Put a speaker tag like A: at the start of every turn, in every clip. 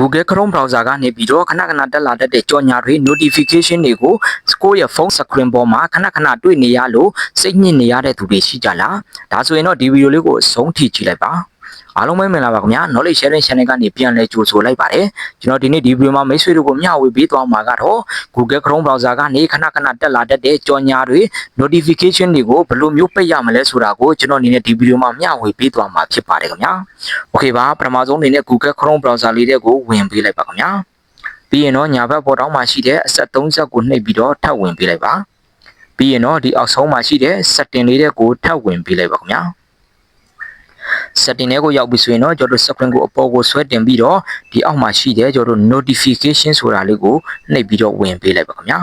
A: Google Chrome browser ကနေပြီးတော့ခဏခဏတက်လာတတ်တဲ့ကြော်ညာတွေ notification တွေကိုကိုယ့်ရဲ့ဖုန်း screen ပေါ်မှာခဏခဏတွေ့နေရလို့စိတ်ညစ်နေရတဲ့သူတွေရှိကြလားဒါဆိုရင်တော့ဒီဗီဒီယိုလေးကိုအဆုံးထိကြည့်လိုက်ပါ အားလုံးပဲမင်္ဂလာပါခင်ဗျာ knowledge sharing channel ကနေပြန်လဲကြိုဆိုလိုက်ပါတယ်ကျွန်တော်ဒီနေ့ဒီဗီဒီယိုမှာမိတ်ဆွေတို့ကိုမျှဝေပေးသွားမှာကတော့ Google Chrome browser ကနေခဏခဏတက်လာတတ်တဲ့ကြော်ညာတွေ notification တွေကိုဘယ်လိုမျိုးပိတ်ရမလဲဆိုတာကိုကျွန်တော်အနေနဲ့ဒီဗီဒီယိုမှာမျှဝေပေးသွားမှာဖြစ်ပါတယ်ခင်ဗျာ Okay ပါပထမဆုံးအနေနဲ့ Google Chrome browser လေးတဲ့ကိုဝင်ပေးလိုက်ပါခင်ဗျာပြီးရင်တော့ညာဘက်ပေါ်တောင်းမှာရှိတဲ့အဆက်30ကိုနှိပ်ပြီးတော့ထပ်ဝင်ပေးလိုက်ပါပြီးရင်တော့ဒီအောက်ဆုံးမှာရှိတဲ့ setting လေးတဲ့ကိုထပ်ဝင်ပေးလိုက်ပါခင်ဗျာ setting တွေကိုရောက်ပြီဆိုရင်တော့ကျွန်တော်တို့ screen ကိုအပေါ်ကိုဆွဲတင်ပြီးတော့ဒီအောက်မှာရှိတဲ့ကျွန်တော်တို့ notification ဆိုတာလေးကိုနှိပ်ပြီးတော့ဝင်ပေးလိုက်ပါခင်ဗျာ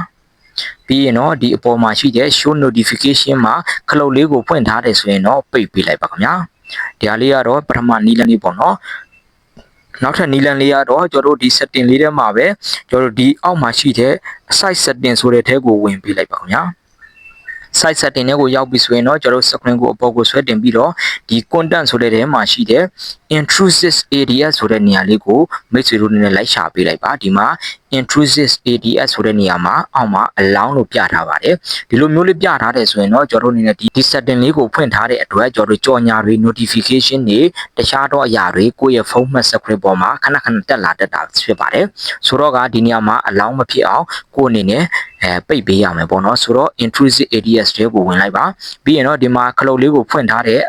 A: ပြီးရင်တော့ဒီအပေါ်မှာရှိတဲ့ show notification မှာခလုတ်လေးကိုဖွင့်ထားတယ်ဆိုရင်တော့ပိတ်ပေးလိုက်ပါခင်ဗျာဒီဟာလေးကတော့ပထမနီးလန်းလေးပေါ့နော်နောက်ထပ်နီလန်လေးကတော့ကျွန်တော်တို့ဒီ setting လေးထဲမှာပဲကျွန်တော်တို့ဒီအောက်မှာရှိတဲ့ site setting ဆိုတဲ့ထဲကိုဝင်ပေးလိုက်ပါခင်ဗျာ site setting တွေကိုရောက်ပြီဆိုရင်တော့ကျွန်တော်တို့ screen ကိုအပေါ်ကိုဆွဲတင်ပြီးတော့ဒီ content ဆိုတဲ့ထဲမှာရှိတဲ့ intrusive area ဆိုတဲ့နေရာလေးကိုမိတ်ဆွေတို့နဲ့လိုက်ရှာပေးလိုက်ပါဒီမှာ intrusive area ဆိုတဲ့နေရာမှာအောက်မှာ allow လို့ပြထားပါတယ်ဒီလိုမျိုးလေးပြထားတယ်ဆိုရင်တော့ကျွန်တော်တို့အနေနဲ့ဒီ setting လေးကိုဖွင့်ထားတဲ့အတွက်ကျွန်တော်တို့ကြော်ညာတွေ notification တွေတခြားတော့အရာတွေကိုယ့်ရဲ့ဖုန်းမှတ် screen ပေါ်မှာခဏခဏတက်လာတတ်တာဖြစ်ပါတယ်ဆိုတော့ကဒီနေရာမှာ allow မဖြစ်အောင်ကိုယ့်အနေနဲ့အဲပိတ်ပေးရမယ်ပေါ့နော်ဆိုတော့ intrusive areas တွေကိုဝင်လိုက်ပါပြီးရင်တော့ဒီမှာခလုတ်လေးကိုဖွင့်ထားတဲ့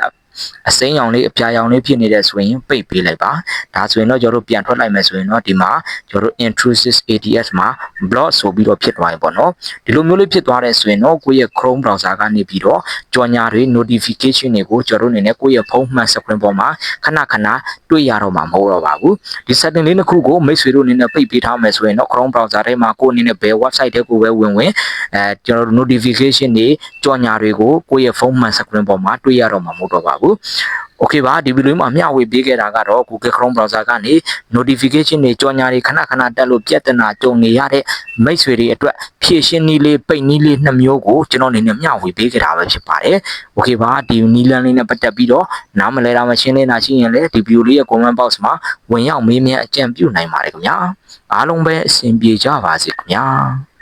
A: အစိမ်းရောင်လေးအပြာရောင်လေးဖြစ်နေတဲ့ဆိုရင်ပိတ်ပေးလိုက်ပါဒါဆိုရင်တော့ကျွန်တော်တို့ပြန်ထွက်လိုက်မယ်ဆိုရင်တော့ဒီမှာကျွန်တော်တို့ intrusive ads မှာ block ဆိုပြီးတော့ဖြစ်သွားပြီပေါ့နော်ဒီလိုမျိုးလေးဖြစ်သွားတဲ့ဆိုရင်တော့ကိုယ့်ရဲ့ Chrome browser ကနေပြီးတော့ကြော်ညာတွေ notification တွေကိုကျွန်တော်တို့အနေနဲ့ကိုယ့်ရဲ့ဖုန်းမှန် screen ပေါ်မှာခဏခဏတွေ့ရတော့မှာမဟုတ်တော့ပါဘူးဒီ setting လေးတစ်ခုကိုမိတ်ဆွေတို့အနေနဲ့ပိတ်ပေးထားမယ်ဆိုရင်တော့ Chrome browser ထဲမှာကိုယ့်အနေနဲ့ဘယ် website တွေကိုပဲဝင်ဝင်အဲကျွန်တော်တို့ notification တွေကြော်ညာတွေကိုကိုယ့်ရဲ့ဖုန်းမှန် screen ပေါ်မှာတွေ့ရတော့မှာမဟုတ်တော့ပါဘူး Okay ပါဒီဗီဒီယိုမှာမျှဝေပေးခဲ့တာကတော့ Google Chrome browser ကနေ notification တွေကြော်ညာတွေခဏခဏတက်လို့ပြဿနာကြုံနေရတဲ့မိတ်ဆွေတွေအတွက်ဖြည့်ရှင်းနည်းလေးပိတ်နည်းလေးနှစ်မျိုးကိုကျွန်တော်အနေနဲ့မျှဝေပေးခဲ့တာပဲဖြစ်ပါတယ်။ Okay ပါဒီနည်းလမ်းလေးနဲ့ပတ်သက်ပြီးတော့နားမလဲတာမရှင်းလင်းတာရှိရင်လည်းဒီဗီဒီယိုလေးရဲ့ comment box မှာဝင်ရောက်မေးမြန်းအကြံပြုနိုင်ပါတယ်ခင်ဗျာ။အားလုံးပဲအဆင်ပြေကြပါစေခင်ဗျာ။